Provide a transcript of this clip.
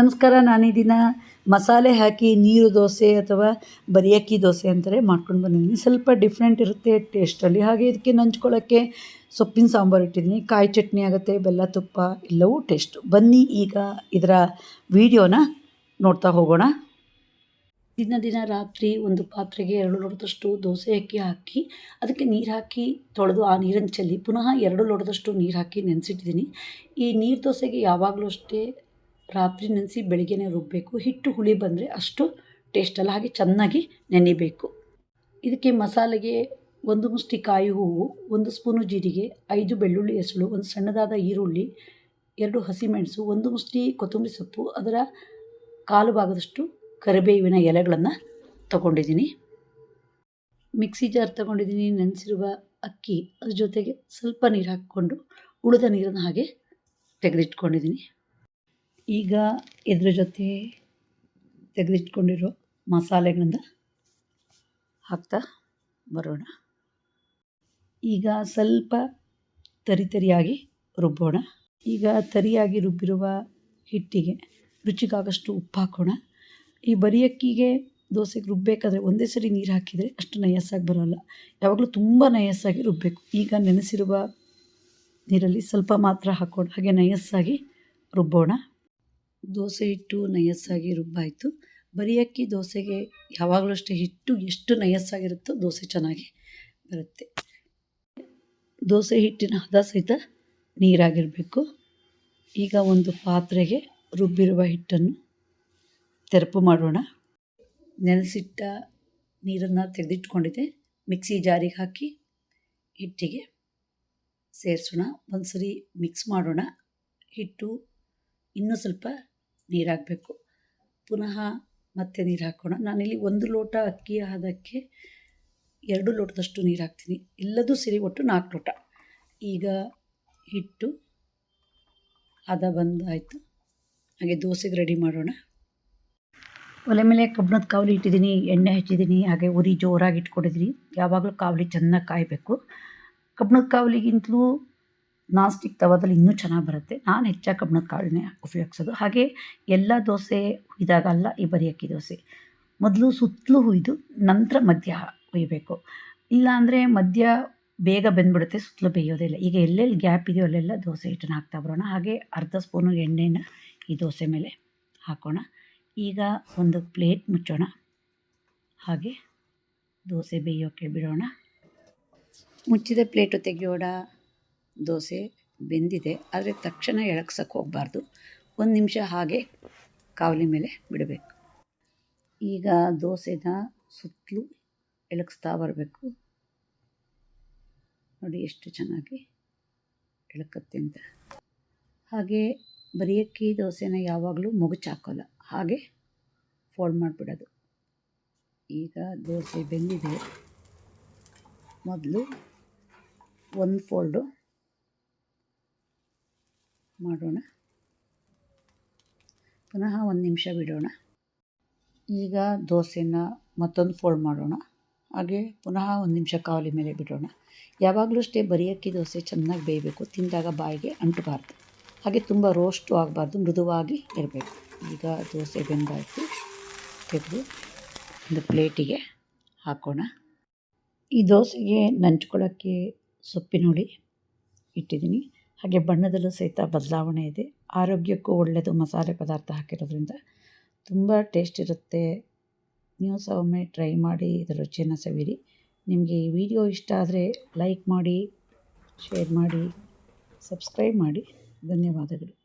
ನಮಸ್ಕಾರ, ನಾನು ಈ ದಿನ ಮಸಾಲೆ ಹಾಕಿ ನೀರು ದೋಸೆ ಅಥವಾ ಬರೀ ಅಕ್ಕಿ ದೋಸೆ ಅಂತಾರೆ ಮಾಡ್ಕೊಂಡು ಬಂದಿದ್ದೀನಿ. ಸ್ವಲ್ಪ ಡಿಫ್ರೆಂಟ್ ಇರುತ್ತೆ ಟೇಸ್ಟಲ್ಲಿ ಹಾಗೆ ಇದಕ್ಕೆ ನಂಚ್ಕೊಳ್ಳೋಕ್ಕೆ ಸೊಪ್ಪಿನ ಸಾಂಬಾರು ಇಟ್ಟಿದ್ದೀನಿ. ಕಾಯಿ ಚಟ್ನಿ ಆಗುತ್ತೆ, ಬೆಲ್ಲ, ತುಪ್ಪ, ಎಲ್ಲವೂ ಟೇಸ್ಟು ಬನ್ನಿ ಈಗ ಇದರ ವೀಡಿಯೋನ ನೋಡ್ತಾ ಹೋಗೋಣ. ದಿನ ದಿನ ರಾತ್ರಿ ಒಂದು ಪಾತ್ರೆಗೆ ಎರಡು ಲೋಟದಷ್ಟು ದೋಸೆ ಅಕ್ಕಿ ಹಾಕಿ, ಅದಕ್ಕೆ ನೀರು ಹಾಕಿ ತೊಳೆದು ಆ ನೀರನ್ನು ಚೆಲ್ಲಿ, ಪುನಃ ಎರಡು ಲೋಟದಷ್ಟು ನೀರು ಹಾಕಿ ನೆನೆಸಿಟ್ಟಿದ್ದೀನಿ. ಈ ನೀರು ದೋಸೆಗೆ ಯಾವಾಗಲೂ ಅಷ್ಟೇ ರಾತ್ರಿ ನೆನೆಸಿ ಬೆಳಿಗ್ಗೆನೇ ರುಬ್ಬಬೇಕು ಹಿಟ್ಟು ಹುಳಿ ಬಂದರೆ ಅಷ್ಟು ಟೇಸ್ಟಲ್ಲ ಹಾಗೆ ಚೆನ್ನಾಗಿ ನೆನಿಬೇಕು. ಇದಕ್ಕೆ ಮಸಾಲೆಗೆ ಒಂದು ಮುಷ್ಟಿ ಕಾಯಿ ಹೂವು, ಒಂದು ಸ್ಪೂನು ಜೀರಿಗೆ, ಐದು ಬೆಳ್ಳುಳ್ಳಿ ಹೆಸಳು, ಒಂದು ಸಣ್ಣದಾದ ಈರುಳ್ಳಿ, ಎರಡು ಹಸಿಮೆಣಸು, ಒಂದು ಮುಷ್ಟಿ ಕೊತ್ತಂಬರಿ ಸೊಪ್ಪು, ಅದರ ಕಾಲು ಭಾಗದಷ್ಟು ಕರಿಬೇವಿನ ಎಲೆಗಳನ್ನು ತಗೊಂಡಿದ್ದೀನಿ. ಮಿಕ್ಸಿ ಜಾರ್ ತಗೊಂಡಿದ್ದೀನಿ. ನೆನೆಸಿರುವ ಅಕ್ಕಿ ಅದ್ರ ಜೊತೆಗೆ ಸ್ವಲ್ಪ ನೀರು ಹಾಕ್ಕೊಂಡು ಉಳಿದ ನೀರನ್ನು ಹಾಗೆ ತೆಗೆದಿಟ್ಕೊಂಡಿದ್ದೀನಿ. ಈಗ ಇದ್ರ ಜೊತೆ ತೆಗೆದಿಟ್ಕೊಂಡಿರೋ ಮಸಾಲೆಗಳಿಂದ ಹಾಕ್ತಾ ಬರೋಣ. ಈಗ ಸ್ವಲ್ಪ ತರಿ ತರಿಯಾಗಿ ರುಬ್ಬೋಣ. ಈಗ ತರಿಯಾಗಿ ರುಬ್ಬಿರುವ ಹಿಟ್ಟಿಗೆ ರುಚಿಗಾಗಷ್ಟು ಉಪ್ಪು ಹಾಕೋಣ. ಈ ಬರೀ ಅಕ್ಕಿಗೆ ದೋಸೆಗೆ ರುಬ್ಬಬೇಕಾದ್ರೆ ಒಂದೇ ಸರಿ ನೀರು ಹಾಕಿದರೆ ಅಷ್ಟು ನಯಸ್ಸಾಗಿ ಬರೋಲ್ಲ. ಯಾವಾಗಲೂ ತುಂಬ ನಯಸ್ಸಾಗಿ ರುಬ್ಬಬೇಕು ಈಗ ನೆನೆಸಿರುವ ನೀರಲ್ಲಿ ಸ್ವಲ್ಪ ಮಾತ್ರ ಹಾಕೋಣ. ಹಾಗೆ ನಯಸ್ಸಾಗಿ ರುಬ್ಬೋಣ. ದೋಸೆ ಹಿಟ್ಟು ನಯಸ್ಸಾಗಿ ರುಬ್ಬಾಯಿತು. ಬರೀ ಅಕ್ಕಿ ದೋಸೆಗೆ ಯಾವಾಗಲೂ ಅಷ್ಟೇ ಹಿಟ್ಟು ಎಷ್ಟು ನಯಸ್ಸಾಗಿರುತ್ತೋ ದೋಸೆ ಚೆನ್ನಾಗಿ ಬರುತ್ತೆ. ದೋಸೆ ಹಿಟ್ಟಿನ ಹದ ಸಹಿತ ನೀರಾಗಿರಬೇಕು. ಈಗ ಒಂದು ಪಾತ್ರೆಗೆ ರುಬ್ಬಿರುವ ಹಿಟ್ಟನ್ನು ತೆರಪು ಮಾಡೋಣ. ನೆನೆಸಿಟ್ಟ ನೀರನ್ನು ತೆಗೆದಿಟ್ಕೊಂಡಿದ್ದೆ. ಮಿಕ್ಸಿ ಜಾರಿಗೆ ಹಾಕಿ ಹಿಟ್ಟಿಗೆ ಸೇರಿಸೋಣ. ಒಂದು ಸರಿ ಮಿಕ್ಸ್ ಮಾಡೋಣ. ಹಿಟ್ಟು ಇನ್ನೂ ಸ್ವಲ್ಪ ನೀರು ಹಾಕಬೇಕು ಪುನಃ ಮತ್ತೆ ನೀರು ಹಾಕೋಣ. ನಾನಿಲ್ಲಿ ಒಂದು ಲೋಟ ಅಕ್ಕಿ ಹದಕ್ಕೆ ಎರಡು ಲೋಟದಷ್ಟು ನೀರು ಹಾಕ್ತೀನಿ. ಎಲ್ಲದೂ ಸಿರಿ ಒಟ್ಟು ನಾಲ್ಕು ಲೋಟ. ಈಗ ಹಿಟ್ಟು, ಹದ ಬಂದಾಯಿತು. ಹಾಗೆ ದೋಸೆಗೆ ರೆಡಿ ಮಾಡೋಣ. ಒಲೆ ಮೇಲೆ ಕಬ್ಬಣದ ಕಾವಲಿ ಇಟ್ಟಿದ್ದೀನಿ, ಎಣ್ಣೆ ಹಚ್ಚಿದ್ದೀನಿ, ಹಾಗೆ ಉರಿ ಜೋರಾಗಿ ಇಟ್ಕೊಂಡಿದ್ದೀನಿ. ಯಾವಾಗಲೂ ಕಾವಲಿ ಚೆನ್ನಾಗಿ ಕಾಯಬೇಕು. ಕಬ್ಬಣದ ಕಾವಲಿಗಿಂತಲೂ ನಾನ್ ಸ್ಟಿಕ್ ತವಾದಲ್ಲಿ ಇನ್ನೂ ಚೆನ್ನಾಗಿ ಬರುತ್ತೆ. ನಾನು ಹೆಚ್ಚಾಗಿ ಕಬ್ಬಣದ ಕಾಳನ್ನೇ ಉಪಯೋಗಿಸೋದು. ಹಾಗೆ ಎಲ್ಲ ದೋಸೆ ಹುಯ್ದಾಗಲ್ಲ ಈ ಬರಿ ಅಕ್ಕಿ ದೋಸೆ. ಮೊದಲು ಸುತ್ತಲೂ ಹುಯ್ದು ನಂತರ ಮಧ್ಯ ಹುಯ್ಯಬೇಕು ಇಲ್ಲಾಂದರೆ ಮಧ್ಯ ಬೇಗ ಬೆಂದ್ಬಿಡುತ್ತೆ, ಸುತ್ತಲೂ ಬೇಯೋದಿಲ್ಲ ಈಗ ಎಲ್ಲೆಲ್ಲಿ ಗ್ಯಾಪ್ ಇದೆಯೋ ಅಲ್ಲೆಲ್ಲ ದೋಸೆ ಹಿಟ್ಟನ್ನು ಹಾಕ್ತಾ ಬರೋಣ. ಹಾಗೆ ಅರ್ಧ ಸ್ಪೂನು ಎಣ್ಣೆನ ಈ ದೋಸೆ ಮೇಲೆ ಹಾಕೋಣ. ಈಗ ಒಂದು ಪ್ಲೇಟ್ ಮುಚ್ಚೋಣ. ಹಾಗೆ ದೋಸೆ ಬೇಯೋಕ್ಕೆ ಬಿಡೋಣ. ಮುಚ್ಚಿದ ಪ್ಲೇಟು ತೆಗೆಯೋಣ. ದೋಸೆ ಬೆಂದಿದೆ, ಆದರೆ ತಕ್ಷಣ ಎಳಕ್ಸಕ್ಕೆ ಹೋಗಬಾರ್ದು. ಒಂದು ನಿಮಿಷ ಹಾಗೆ ಕಾವಲಿ ಮೇಲೆ ಬಿಡಬೇಕು. ಈಗ ದೋಸೆನ ಸುತ್ತಲೂ ಎಳಕ್ಸ್ತಾ ಬರಬೇಕು. ನೋಡಿ ಎಷ್ಟು ಚೆನ್ನಾಗಿ ಎಳಕತ್ತೆ ಅಂತ. ಹಾಗೆ ಬರೀ ಅಕ್ಕಿ ದೋಸೆನ ಯಾವಾಗಲೂ ಮುಗುಚಾಕೋಲ್ಲ ಹಾಗೆ ಫೋಲ್ಡ್ ಮಾಡಿಬಿಡೋದು. ಈಗ ದೋಸೆ ಬೆಂದಿದೆ. ಮೊದಲು ಒಂದು ಫೋಲ್ಡು ಮಾಡೋಣ. ಪುನಃ ಒಂದು ನಿಮಿಷ ಬಿಡೋಣ. ಈಗ ದೋಸೆನ ಮತ್ತೊಂದು ಫೋಲ್ಡ್ ಮಾಡೋಣ. ಹಾಗೆ ಪುನಃ ಒಂದು ನಿಮಿಷ ಕಾವಲಿ ಮೇಲೆ ಬಿಡೋಣ. ಯಾವಾಗಲೂ ಅಷ್ಟೇ ಬರೀ ಅಕ್ಕಿ ದೋಸೆ ಚೆನ್ನಾಗಿ ಬೇಯಬೇಕು. ತಿಂದಾಗ ಬಾಯಿಗೆ ಅಂಟಬಾರ್ದು. ಹಾಗೆ ತುಂಬ ರೋಸ್ಟು ಆಗಬಾರ್ದು, ಮೃದುವಾಗಿ ಇರಬೇಕು. ಈಗ ದೋಸೆ ಬೆಂದಾಯಿತು. ತೆಗೆದು ಒಂದು ಪ್ಲೇಟಿಗೆ ಹಾಕೋಣ. ಈ ದೋಸೆಗೆ ನಂಚ್ಕೊಳ್ಳೋಕ್ಕೆ ಸೊಪ್ಪಿನ ಹುಳಿ ಇಟ್ಟಿದ್ದೀನಿ. ಹಾಗೆ ಬಣ್ಣದಲ್ಲೂ ಸಹಿತ ಬದಲಾವಣೆ ಇದೆ. ಆರೋಗ್ಯಕ್ಕೂ ಒಳ್ಳೆಯದು ಮಸಾಲೆ ಪದಾರ್ಥ ಹಾಕಿರೋದ್ರಿಂದ. ತುಂಬ ಟೇಸ್ಟ್ ಇರುತ್ತೆ. ನೀವು ಸಹ ಒಮ್ಮೆ ಟ್ರೈ ಮಾಡಿ, ಇದರ ರುಚಿಯನ್ನು ಸವಿರಿ. ನಿಮಗೆ ಈ ವಿಡಿಯೋ ಇಷ್ಟ ಆದರೆ ಲೈಕ್ ಮಾಡಿ, ಶೇರ್ ಮಾಡಿ, ಸಬ್ಸ್ಕ್ರೈಬ್ ಮಾಡಿ. ಧನ್ಯವಾದಗಳು.